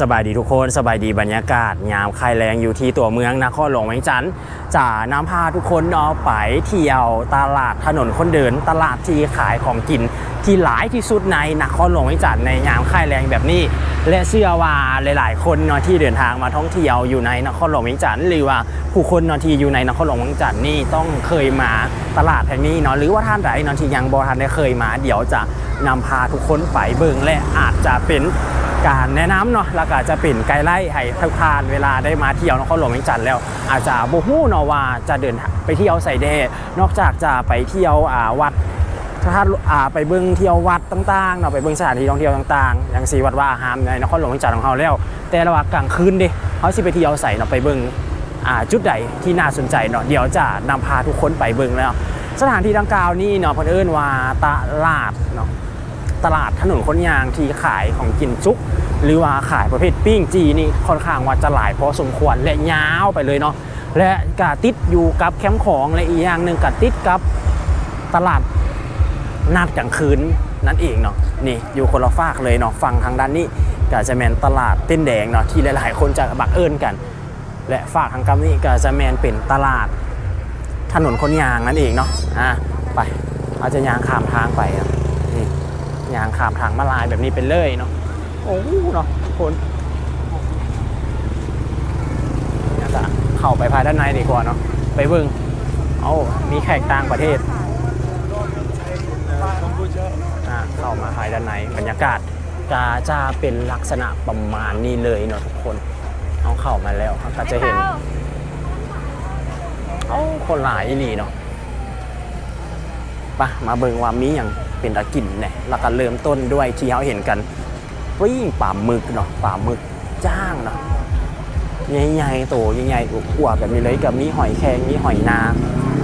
สบายดีทุกคนสบายดีบรรยากาศยามคายแรงอยู่ที่ตัวเมืองนครหลวงเวียงจันทร์จะนำพาทุกคนเนาะไปเที่ยวตลาดถนนคนเดินตลาดที่ขายของกิน ที่หลายที่สุดในนครหลวงเวียงจันในยามค่ายแรงแบบนี้ และเชื่อว่าหลาย ๆ คนเนาะที่เดินทางมาท่องเที่ยวอยู่ในนครหลวงเวียงจันหรือว่าผู้คนเนาะที่อยู่ในนครหลวงเวียงจันนี่ต้องเคยมาตลาดแห่งนี้เนาะหรือว่าท่านใดเนาะที่ยังบ่ทันได้เคยมา เดี๋ยวจะนำพาทุกคนไปเบิ่งและอาจจะเป็นการแนะนำเนาะแล้วก็จะเป็นไกด์ไล่ให้ทุกท่านเวลาได้มาเที่ยวนครหลวงเวียงจันทร์แล้ว อาจจะบ่ฮู้เนาะว่าจะเดินไปเที่ยวไสเดนอกจากจะไปเที่ยวอ่าวัด ถ้าอ่าไปเบิ่งเที่ยววัดต่างๆเนาะไปเบิ่งสถานที่ท่องเที่ยวต่างๆ อย่างสีวัดว่าอามในนครหลวงเวียงจันทร์ของเราแล้ว แต่ระหว่างกลางคืนดิเขาสิไปเที่ยวใส่เนาะไปเบิ่งอ่าจุดใดที่น่าสนใจเนาะเดี๋ยวจะนำพาทุกคนไปเบิ่งแล้ว สถานที่ดังกล่าวนี่เนาะเพิ่นเอิ้นว่าตลาดเนาะตลาดถนนคนยางที่ขายของกินจุก หรือว่าขายประเภทปิ้งจีนี่ค่อนข้างว่าจะหลายพอสมควรและยาวไปเลยเนาะและกาติดอยู่กับแคมป์ของและอีกอย่างหนึ่งกาติดกับตลาด นัดกลางคืนนั่นเองเนาะนี่อยู่คนละฝากเลยเนาะฝั่งทางด้านนี้ก็จะแมนตลาดเต้นแดงเนาะที่หลาย ๆ คนจะบักเอิญกัน และฝากทางกำนี้ก็จะแมนเป็นตลาด ถนนคนยางนั่นเองเนาะอะไปเราจะยางข้ามทางไปเนาะนี่ยางขามทางมาลายแบบนี้เป็นเลยเนาะโอ้โหเนาะคนอยจะเข้าไปภายด้านในดีกว่าเนาะไปเบิ่งเอามีแขกต่างประเทศอ่า เข้ามาภายด้านในบรรยากาศก็จะเป็นลักษณะประมาณนี้เลยเนาะทุกคนเอาเข้ามาแล้วเราก็จะเห็นเอ้าคนหลายอีหลีเนาะปะมาเบิ่งว่ามีอย่างเป็นตะกินเนี่ยแล้วก็เริ่มต้นด้วยที่เขาเห็นกันปิ้งปลาหมึกเนาะปลาหมึกจ้างเนาะใหญ่ๆโตใหญ่ๆอวบๆแบบนี้เลยกับมีหอยแครงมีหอยนาง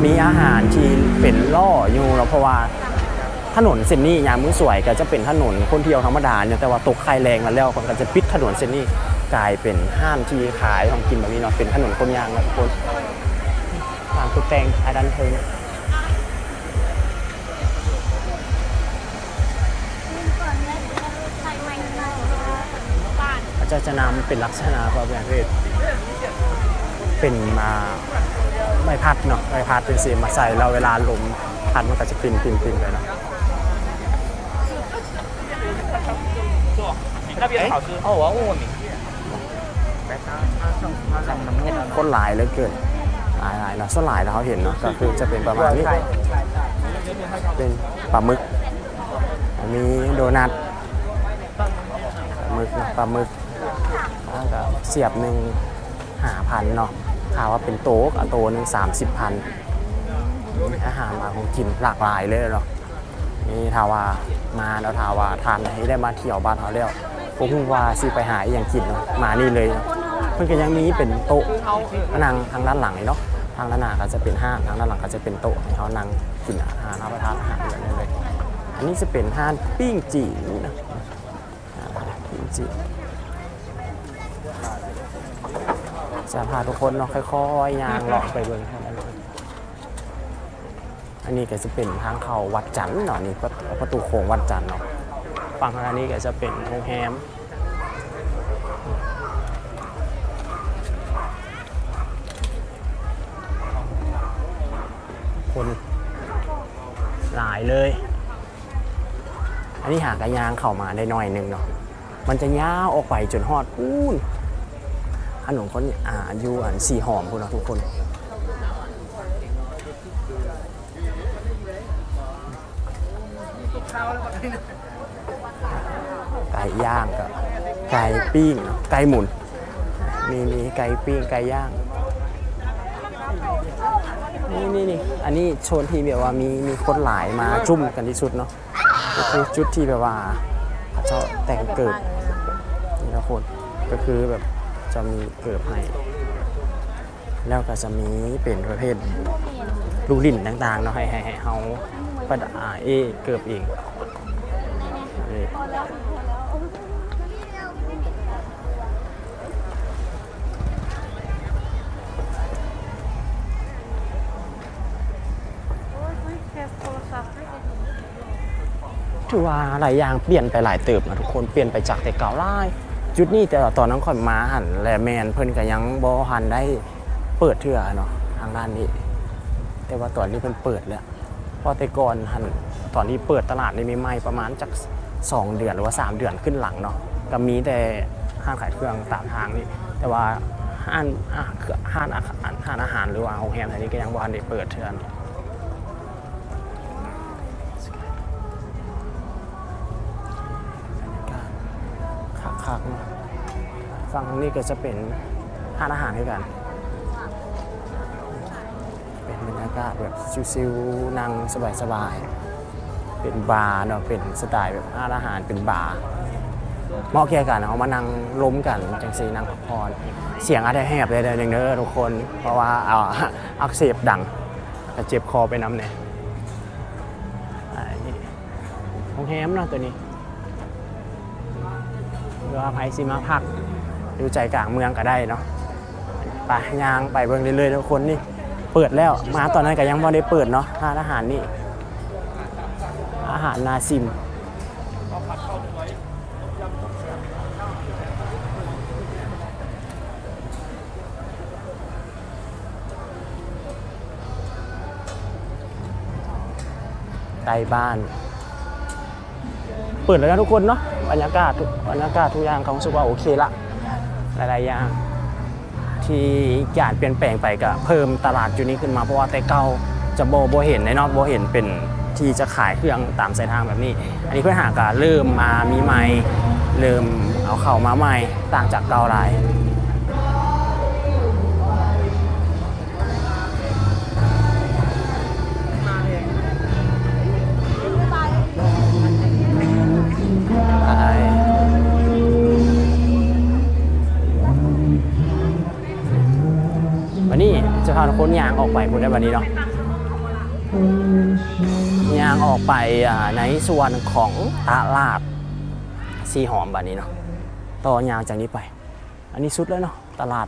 มีอาหารที่เป็นล่ออยู่เนาะเพราะว่า นนเส้นนี้ยามมื้อสวยก็จะเป็นถนนคนเที่ยวธรรมดาเนี่ยแต่ว่าตกไข่แรงมาแล้วคนก็จะปิดถนนเส้นนี้กลายเป็นห้างที่ขายของกินแบบนี้เนาะเป็นถนนคนยางนะทุกคนทางตุกแตงอาดันเทิงอาจารย์จะนำเป็นลักษณะประเภทเป็นมาใบพัดเนาะใบพัดเป็นเสียมาใส่เราเวลาลมพัดมันก็จะปินปินปินไปเนาะ 那边好吃哦，我要问问名。 คนหลายเหลยเกินหลายหลายเนาะส่วนหลายแล้วเขาเห็นเนาะก็คือจะเป็นประมาณนี้เป็นปลาหมึกมีโดนัทปลาหมึกเนาะปลาหมึกแล้วก็เสียบหนึ่งหาพันเนาะข่าวว่าเป็นโต๊ะอ่ะโต๊ะหนึ่งสามสิบพันมีอาหารมาของกินหลากหลายเลยเนาะ นี่ทาว่ามาแล้วทาว่าทานให้ได้มาเที่ยวบ้านเขาแล้ว ผมเพิ่งว่าสิไปหาอหย่างกินเนาะมานี่เลยเนาะเพิ่นก็ยังมีเป็นโต๊ะนั่งทางด้านหลังเนาะทางด้านหน้าก็จะเป็นห้างทางด้านหลังก็จะเป็นโต๊ะให้เขานั่งกินอาหารรับประทานอาหารแบบนี้เลยอันนี้จะเป็นห้างปิ้งจีนนะปิ้งจีจะพาทุกคนเนาะค่อยๆย่างเลาะไปเบิ่งเท่านั้นเลยอันนี้ก็จะเป็นทางเข้าวัดจันทร์เนาะนี่ประประตูโค้งวัดจันทร์เนาะ ฝั่งทางนี้ก็จะเป็นโรงแรมคนหลายเลย อันนี้หากระยางเข้ามาได้หน่อยหนึงเนาะ มันจะยาวออกไปจนฮอดพูนขนมคนอ่าอยู่อันสีหอมพูนเนาะทุกคนข้าวแล้วก็ไไก่ย่างกับไก่ปิ้งไก่หมุน มีมีไก่ปิ้งไก่ย่าง นี่นี่นี่อันนี้โชนที่แบบว่ามีมีคนหลายมาจุ่มกันที่สุดเนาะก็คือจุดที่แบบว่าเขาเจ้าแต่งเกิดนี่นะคนก็คือแบบจะมีเกิดให้แล้วก็จะมีเป็นประเภทลูกลิ่นต่างๆเนาะให้ให้ให้เขาประดาเอเกิดเอง นี่ถือว่าหลายอย่างเปลี่ยนไปหลายเติบนะทุกคนเปลี่ยนไปจากแต่เก่าหลายจุดนี้แต่ว่าตอนนั้นข่อยมาหันแลแมนเพิ่นก็ยังบ่หันได้เปิดเทื่อเนาะทางด้านนี้ แต่ว่าตอนนี้เพิ่นเปิดแล้วพอแต่ก่อนหันตอนที่เปิดตลาดในี่มีไม่ประมาณจัก สองเดือนหรือว่าสามเดือนขึ้นหลังเนาะก็มีแต่ห้างขายเครื่องตามทางนี่แต่ว่าห้างห้างอาหารห้างอาหารหรือว่าโรงแรมแถวนี้ก็ยังบ่ทันได้เปิดเทื่อนาะคักๆเนอะฝั่งนี้ก็จะเป็นห้านอาหารด้วยกัน เป็นบรรยากาศแบบชิวๆนั่งสบายๆ เป็นบาร์เนาะเป็นสไตล์แบบห้านอาหารเป็นบาร์เหมาะแก่กันเอามานั่งล้มกันจังซีนั่งพักผ่อนเสียงอาจจะแหบเลยเด้อเด้อทุกคน เพราะว่าเอาอักเสบดังแต่เจ็บคอไปน้ำเนี่ยนี่โรงแรมเนาะตัวนี้หรือว่าไพซีมาพักอยู่ใจกลางเมืองก็ได้เนาะไปยางไปเบิ่งเรื่อยๆทุกคนนี่เปิดแล้วมาตอนนั้นก็ยังไม่ได้เปิดเนาะร้านอาหารนี่ อาหารนาซิม ใกล้บ้าน เปิดแล้วนะทุกคนเนาะบรรยากาศทุกบรรยากาศทุกอย่างเขารู้สึกว่าโอเคละ หลายๆอย่าง ที่การเปลี่ยนแปลงไปก็เพิ่มตลาดจุดนี้ขึ้นมาเพราะว่าแต่เก่าจะโบโบเห็นในนอกโบเห็นเป็น ที่จะขายเครื่องตามสายทางแบบนี้ อันนี้เพื่อหากาเริ่มมามีใหม่เริ่มเอาเข้ามาใหม่ต่างจากเก่าหลายวันนี้จะพาทุกคนยางออกไปพูดได้วันนี้เนาะ ยางออกไปในส่วนของตลาดซีหอมแบันนี้เนาะต่อยางจากนี้ไป อันนี้สุดแล้วเนาะตลาด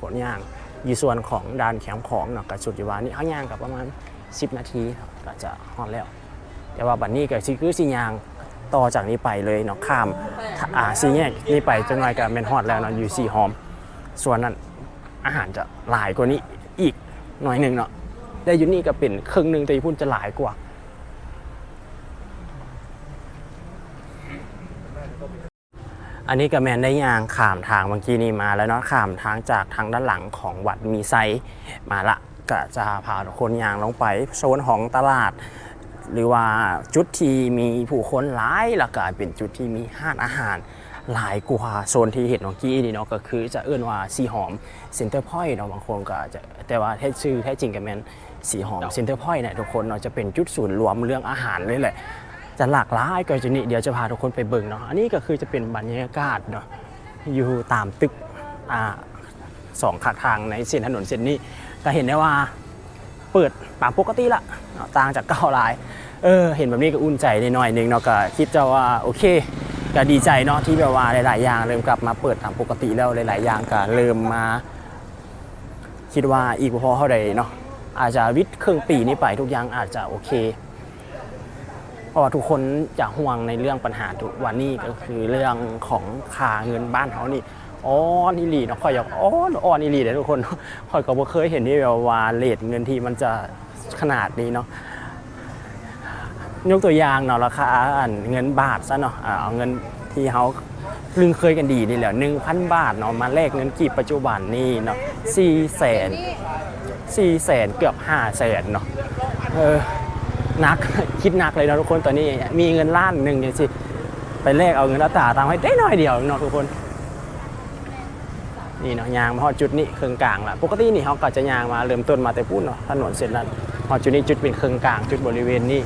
ขนยางอยู่ส่วนของด้านแคมป์ของเนาะกับสุดอยู่ว่านี่เขายางกับประมาณ 10 นาทีก็จะฮอดแล้ว แต่ว่าบัดนี้ก็สิคือสิยางต่อจากนี้ไปเลยเนาะข้ามอ่าซีแยกนี้ไปจนหน่อยกับเมนฮอดแล้วเนาะอยู่ซีหอม ส่วนนั้นอาหารจะหลายกว่านี้อีกหน่อยหนึ่งเนาะ แต่อยู่นี่ก็เป็นครึ่งหนึ่งแต่ญี่ปุ่นจะหลายกว่าอันนี้ก็แมนได้ยางขามทางเมื่อกี้นี้มาแล้วเนาะขามทางจากทางด้านหลังของวัดมีไซมาละก็จะพาทุกคนยางลงไปโซนของตลาด หรือว่าจุดที่มีผู้คนหลายแล้วก็เป็นจุดที่มีห้านอาหาร หลายกว่าโซนที่เห็นเมื่อกี้นี่เนาะก็คือจะเอื้อนว่าสีหอมเซ็นเตอร์พอยต์เนาะบางคนก็จจะแต่ว่าแท้ชื่อแท้จริงก็แมน สีหอมเซ็นเตอร์พอยต์เนี่ยทุกคนเนาะจะเป็นจุดศูนย์รวมเรื่องอาหารเลยแหละจะหลากหลายก็จะนี่เดี๋ยวจะพาทุกคนไปเบิ่งเนาะอันนี้ก็คือจะเป็นบรรยากาศเนาะอยู่ตามตึกอ่าสองข้างทางในเส้นถนนเส้นนี้ก็เห็นได้ว่าเปิดตามปกติละเนาะต่างจากเก้าหลายเออเห็นแบบนี้ก็อุ่นใจนิดหน่อยหนึงเนาะก็คิดจะว่าโอเคก็ดีใจเนาะที่แบบว่าหลาย ๆ อย่างเริ่มกลับมาเปิดตามปกติแล้วหลาย ๆ อย่างก็เริ่มมา คิดว่าอีกบ่พอเท่าใดเนาะ อาจจะวิทย์ครึ่งปีนี้ไปทุกอย่างอาจจะโอเค เพราะว่าทุกคนจะห่วงในเรื่องปัญหาทุกวันนี้ก็คือเรื่องของค่าเงินบ้านเขานี่อ๋อนี่ลีเนาะคอยอยากอ๋ออ๋อนี่ลีเลยทุกคนคอยก็บ่เคยเห็นที่แบบว่าเลทเงินที่มันจะขนาดนี้เนาะยกตัวอย่างเนาะราคาเงินบาทซะเนาะเอาเงินที่เขาลึงเคยกันดีนี่แหละหนึ่งพันบาทเนาะมาแลกเงินกีบปัจจุบันนี่เนาะสี่แสน สี่แสนเกือบห้าแสนเนาะเออนักคิดนักเลยนะทุกคนตอนนี้มีเงินล้านหนึ่งอย่างสิไปแลกเอาเงินรัตราตามให้ได้น้อยเดียวเนาะทุกคนนี่เนาะยางมาฮอดจุดนี้เครื่องกลางละปกตินี่เขาก็จะยางมาเริ่มต้นมาแต่พูดเนาะถนนเส้นนั้นฮอดจุดนี้จุดเป็นเครื่องกลางจุดบริเวณนี้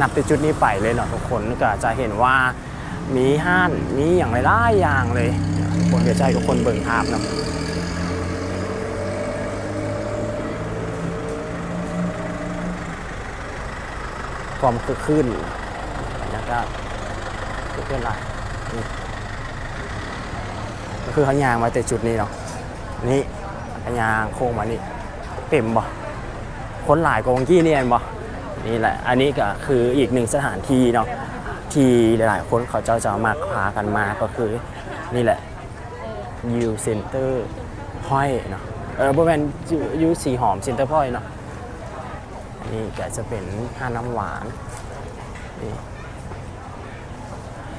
นับแต่จุดนี้ไปเลยเนาะทุกคนก็จะเห็นว่ามีห้านมีอย่างไรหลายอย่างเลยทุกคนเดี๋ยวจะให้ทุกคนเบิ่งภาพเนาะ ความคือขึ้นแล้วก็คือขึ้นอะไรก็คือเขายางมาแต่จุดนี้เนาะนี่เขายางโค้งมานี่เต็มบ่คนหลายกว่าเมื่อกี้นี่เห็นบ่นี่แหละอันนี้ก็คืออีกหนึ่งสถานที่เนาะที่หลาย ๆ คนเขาเจ้าจะมาพากันมาก็คือนี่แหละยูเซ็นเตอร์พอยเนาะเออบ่แม่นยูสีหอมเซ็นเตอร์พอยเนาะ นี่ก็จะเป็นห้าน้ำหวานนี่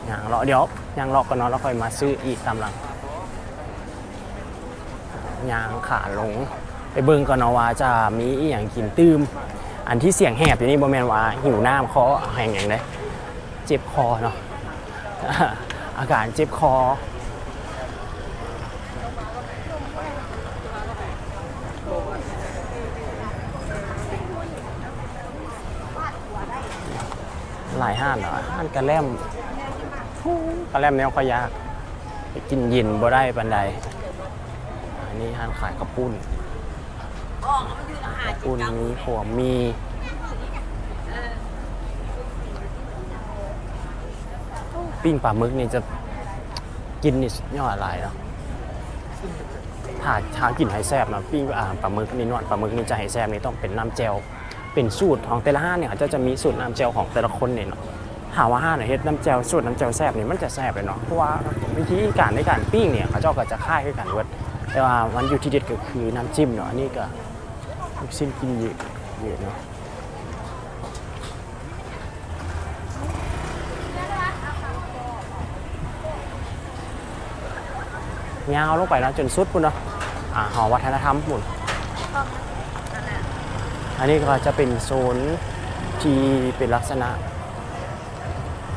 อย่างเลาะเดี๋ยวอย่างเลาะกันเนาะแล้วค่อยมาซื้ออีกตามหลังยางขาลงไปเบิ่งก่อนเนาะว่าจะมีอีหยังกินตื้มอันที่เสียงแหบอยู่นี่บ่แม่นว่าหิวน้ำคอแห้งอย่างไดเจ็บคอเนาะอาการเจ็บคอ หลายห้านเหรอห้านกระแลมกระแลมแนวขยากไปกินเย็นบ่ได้ปันใดอันนี้ห้านขายกระปุ้นกระปุ้นมีขัวมีปิ้งปลาหมึกนี่จะกินนี่สุดยอดอะไรเนาะถ้าหากินให้แซ่บนะปิ้งอ่าปลาหมึกนี่นวดปลาหมึกนี่จะให้แซ่บนี่ต้องเป็นน้ำแจว เป็นสูตรของแต่ละห้านเนี่ยเขาจะจะมีสูตรน้ำแจวของแต่ละคนเนี่ยเนาะหาว่าห้านไหนเฮ็ดน้ำแจวสูตรน้ำแจวแซ่บเนี่ยมันจะแซ่บเลยเนาะเพราะว่าวิธีการในการปิ้งเนี่ยเขาเจ้าก็จะค่ายกันเวิร์ดแต่ว่ามันอยู่ที่เด็ดก็คือน้ำจิ้มเนาะอันนี้ก็ลูกชิ้นกินเยอะเยอะเนาะยาวลงไปแล้วจนสุดพุ่นเนาะอ่าหอวัฒนธรรมพุ่น อันนี้ก็จะเป็นโซนที่เป็นลักษณะ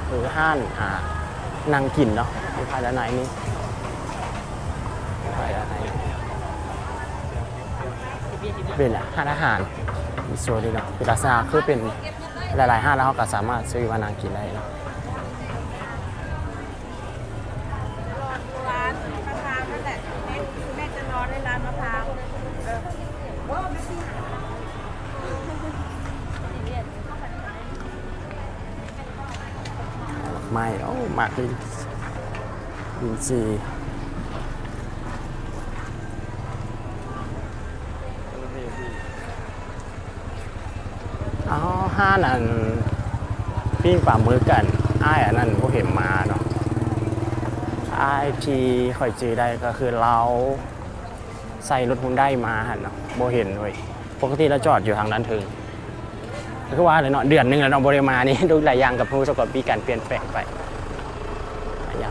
หรือห้านอ่านางกินเนาะในภายด้านในนี้ภายด้านในเป็นห้านอาหารมีโซนนี้เนาะเป็นลักษณะคือเป็นหลายๆห้านแล้วเขาก็สามารถซื้อมานางกินได้เนาะ ร้านมะพร้าวนั่นแหละแม่แม่จะนอนในร้านมะพร้าวเออ ไม่โอ้ หมากลินลินซีอ๋อห้านั่นปิ้งปลามึกกันอ้ายอันนั้นพวกเห็นมาเนาะอ้ายที่คอยจือได้ก็คือเราใส่รถฮุนได้มาหันเนาะโบเห็นเว้ยปกติเราจอดอยู่ทางด้านถึงคือว่าเลยเนาะเดือนหนึ่งแล้วเนาะบริมานี่ดูหลายอย่างกับผู้สกปีการเปลี่ยนแปลงไป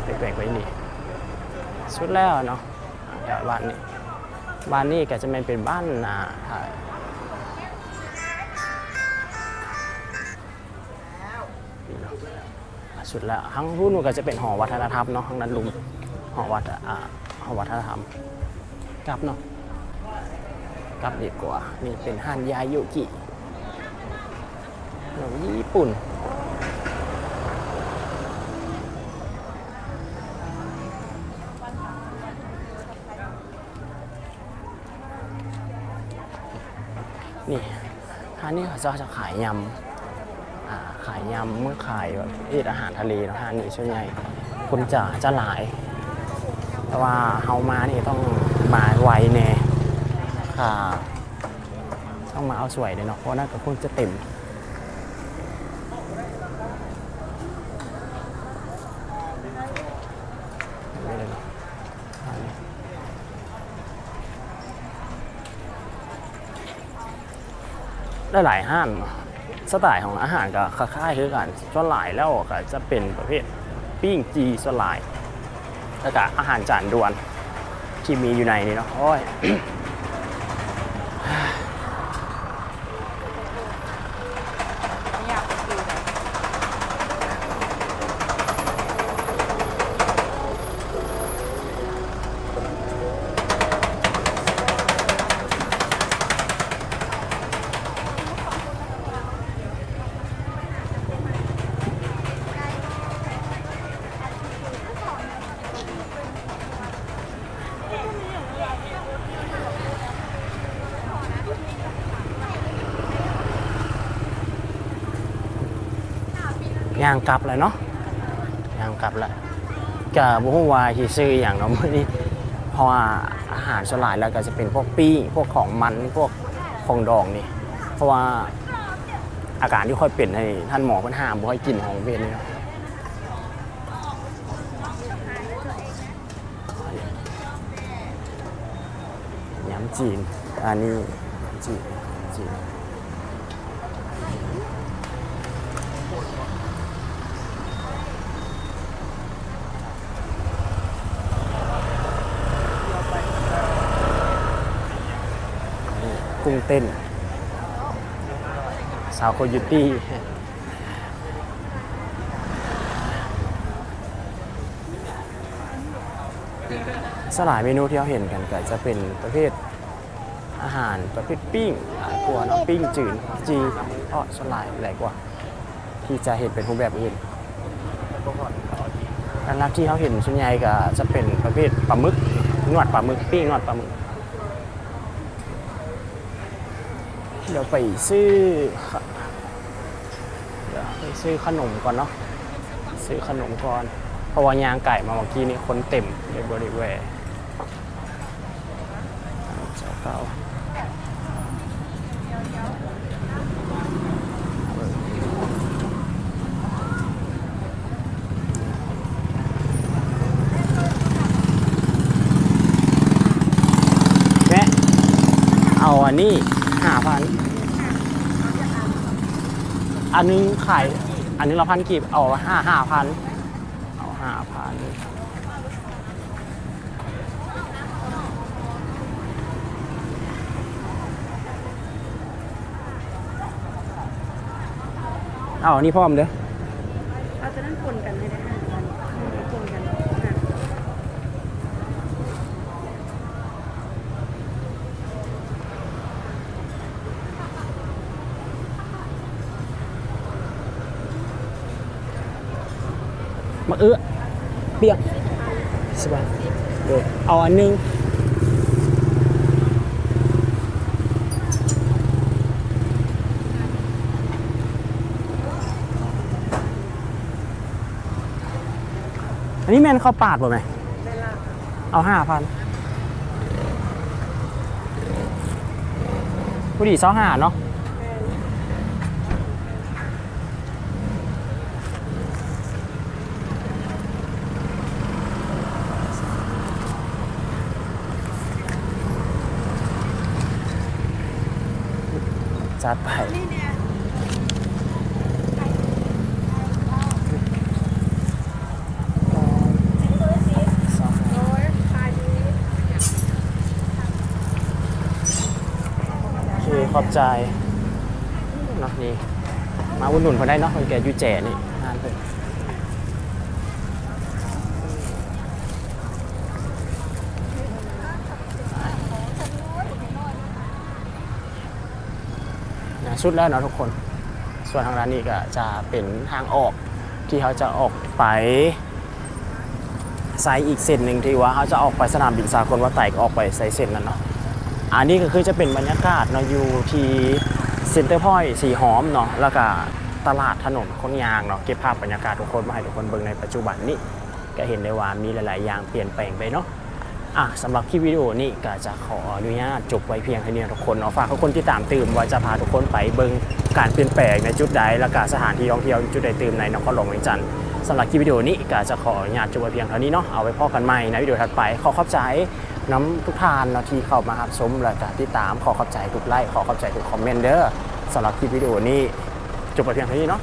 หลายอย่างเปลี่ยนแปลงไปนี่สุดแล้วเนาะอ่าบ้านนี้บ้านนี้ก็จะไม่เป็นบ้านอ่าอ่านี่เนาะสุดแล้วทั้งรุ่นก็จะเป็นหอวัฒนธรรมเนาะทั้งนั้นลุมหอวัฒอ่าหอวัฒนธรรมกลับเนาะกลับดีกว่านี่เป็นฮันยายุกิขนมญี่ปุ่น นี่ร้านนี้เขาจะขายยำขายยำเมื่อขายแบบเอดอาหารทะเลนะฮะนี่ส่วนใหญ่คนจะจะหลาย แต่ว่าเฮามานี่ต้องมาไวแน่ค่ะ ต้องมาเอาสวยเลยเนาะเพราะน่าจะคงจะเต็มเลยเนาะอันนี้ได้ หลายห้านสไตล์ของอาหารก็คล้ายๆคือกันส่วนหลายแล้วก็จะเป็นประเภทปิ้งจีส่วนหลายแล้วก็อาหารจานด่วนที่มีอยู่ในนี้เนาะโอ้ยางกลับเลยเนาะยางกลับละกับบุ้งวายที่ซื้ออย่างเนาะเมื่อนี้เพราะอาหารสลายแล้วก็จะเป็นพวกปี้พวกของมันพวกของดองนี่เพราะว่าอาการที่ค่อยเปลี่ยนให้ท่านหมอเพิ่นห้ามบ่ให้กินของเวทนี่เนาะยำจีนอันนี้จีน กุ้งเต้น สาวโคยุตี้สลายเมนูที่เราเห็นกันก็จะเป็นประเภทอาหารประเภทปิ้งหลายกว่าเนาะปิ้งจืดจีทอดสลายหลายกว่า ที่จะเห็นเป็นรูปแบบอื่นอันนักที่เขาเห็นส่วนใหญ่ก็จะเป็นประเภทปลาหมึกนวดปลาหมึกปิ้งนวดปลาหมึก ดี๋ยวไปซื้อขะเดี๋ยวไปซื้อขนมก่อนเนาะซื้อขนมก่อนเพราะว่ายางไก่มาเมื่อกี้นี้คนเต็มในบริเวณเจ้าเก่าแม่เอาอันนี้ห้าพัน อันนึงขาย อันนึงละพันกีบ เอาห้าห้าพัน เอาห้าพันเอาอันนี้พร้อมเด้อ เอาจะนั่นปนกันให้ได้ห้าวันปนกันค่ะ มาเอื้อเปียกใช่ป่ะ เดี๋ยวเอาอันหนึงอันนี้แมนเข้าปาดป่ะไหมเวลาเอาห้าพันผู้ดีเสาห้าเนาะ จัดไปคือขอบใจเนาะนี่มาอุ่นหนุนเขาได้เนาะคนแก่ยูเจนี่งานเพิ่น สุดแล้วเนาะทุกคน ส่วนทางร้านนี้ก็จะเป็นทางออกที่เขาจะออกไปไซต์อีกเส้นหนึ่งที่ว่าเขาจะออกไปสนามบินสากลว่าไต่ก็ออกไปไซต์เส้นนั้นเนาะอันนี้ก็คือจะเป็นบรรยากาศเนาะอยู่ที่เซ็นเตอร์พอยสีหอมเนาะแล้วก็ตลาดถนนคนยางเนาะเก็บภาพบรรยากาศทุกคนมาให้ทุกคนเบิ่งในปัจจุบันนี้ก็เห็นได้ว่ามีหลาย ๆ อย่างเปลี่ยนแปลงไปเนาะ อะสำหรับคลิปวิดีโอนี้ก็จะขออนุญาตจบไว้เพียงเท่านี้ทุกคนเนาะฝากทุกคนที่ตามตื่มว่าจะพาทุกคนไปเบิ่งการเปลี่ยนแปลงในจุดใดและก็สถานที่ท่องเที่ยวจุดใดตื่มในนครหลวงเวียงจันทร์สำหรับคลิปวิดีโอนี้ก็จะขออนุญาตจบไว้เพียงเท่านี้เนาะเอาไว้พอกันใหม่ในวิดีโอถัดไปขอขอบใจน้ำทุกทานเนาะที่เข้ามารับชมและก็ติดตามขอขอบใจทุกไลค์ขอขอบใจทุกคอมเมนต์เด้อสำหรับคลิปวิดีโอนี้จบไปเพียงเท่านี้เนาะ